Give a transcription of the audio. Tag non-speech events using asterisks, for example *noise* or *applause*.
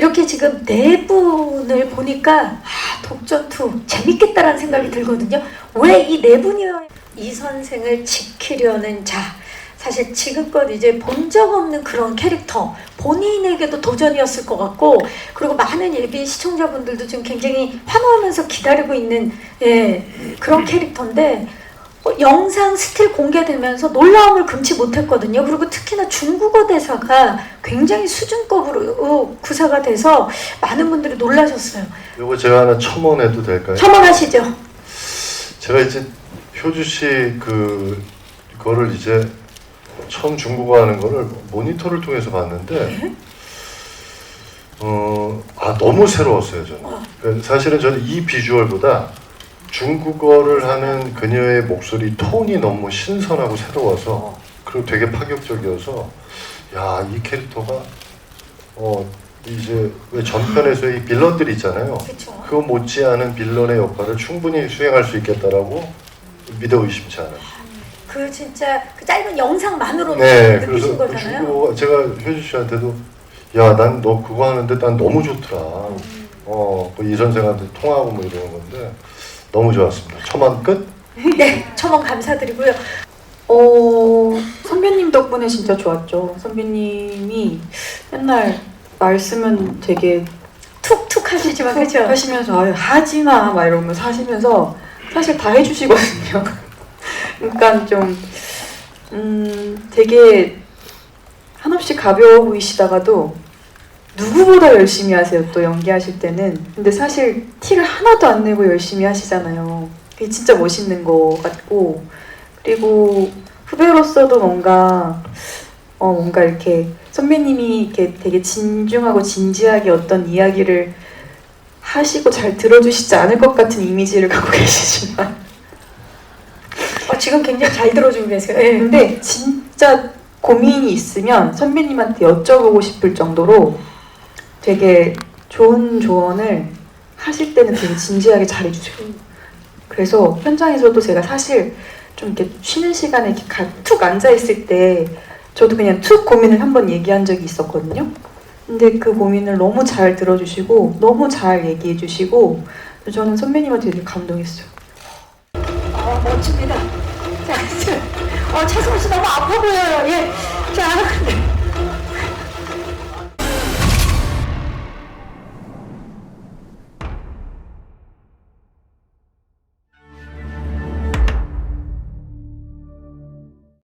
이렇게 지금 네 분을 보니까 아, 독전투 재밌겠다라는 생각이 들거든요. 왜 이 네 분이요? 이 선생을 지키려는 자. 사실 지금껏 이제 본 적 없는 그런 캐릭터 본인에게도 도전이었을 것 같고 그리고 많은 예비 시청자분들도 지금 굉장히 환호하면서 기다리고 있는 예, 그런 캐릭터인데 어, 영상 스틸 공개되면서 놀라움을 금치 못했거든요. 그리고 특히나 중국어 대사가 굉장히 수준급으로 어, 구사가 돼서 많은 분들이 놀라셨어요. 이거 제가 하나 첨언해도 될까요? 첨언하시죠. 제가 이제 효주 씨그 그거를 이제 처음 중국어 하는 거를 모니터를 통해서 봤는데 어아 너무 새로웠어요 저는. 그러니까 사실은 저는 이 비주얼보다 중국어를 하는 그녀의 목소리 톤이 너무 신선하고 새로워서 그리고 되게 파격적이어서 야 이 캐릭터가 어 이제 왜 전편에서 이 빌런들 있잖아요. 그거 못지않은 빌런의 역할을 충분히 수행할 수 있겠다라고 믿어 의심치 않아요. 그 진짜 그 짧은 영상만으로 네, 느끼신 그래서 그 거잖아요. 중국어 제가 효주 씨한테도 야 난 너 그거 하는데 난 너무 좋더라. 어, 그이 선생한테 통화하고 뭐 이러는 건데 너무 좋았습니다. 첨언 끝. *laughs* 네, 첨언 감사드리고요. 어, 선배님 덕분에 진짜 좋았죠. 선배님이 맨날 말씀은 되게 툭툭 하시지만 그렇죠. 하시면서 아유, 하지 마, 막 이러면서 하시면서 사실 다 해주시거든요. *laughs* 그러니까 좀, 음, 되게 한없이 가벼워 보이시다가도 누구보다 열심히 하세요. 또 연기하실 때는. 근데 사실 티를 하나도 안 내고 열심히 하시잖아요. 그게 진짜 멋있는 것 같고. 그리고 후배로서도 뭔가 어 뭔가 이렇게 선배님이 이렇게 되게 진중하고 진지하게 어떤 이야기를 하시고 잘 들어주시지 않을 것 같은 이미지를 갖고 *laughs* 계시지만 어, 지금 굉장히 잘 들어주고 계세요. 예. 근데 진짜 고민이 있으면 선배님한테 여쭤보고 싶을 정도로 되게 좋은 조언을 하실 때는 되게 진지하게 잘해주세요. 그래서 현장에서도 제가 사실 좀 이렇게 쉬는 시간에 이렇게 가- 툭 앉아 있을 때 저도 그냥 툭 고민을 한번 얘기한 적이 있었거든요. 근데 그 고민을 너무 잘 들어주시고 너무 잘 얘기해 주시고 저는 선배님한테 되게 감동했어요. 어, 멋집니다. 자, 자, 어, 차승원 씨 너무 아파 보여요.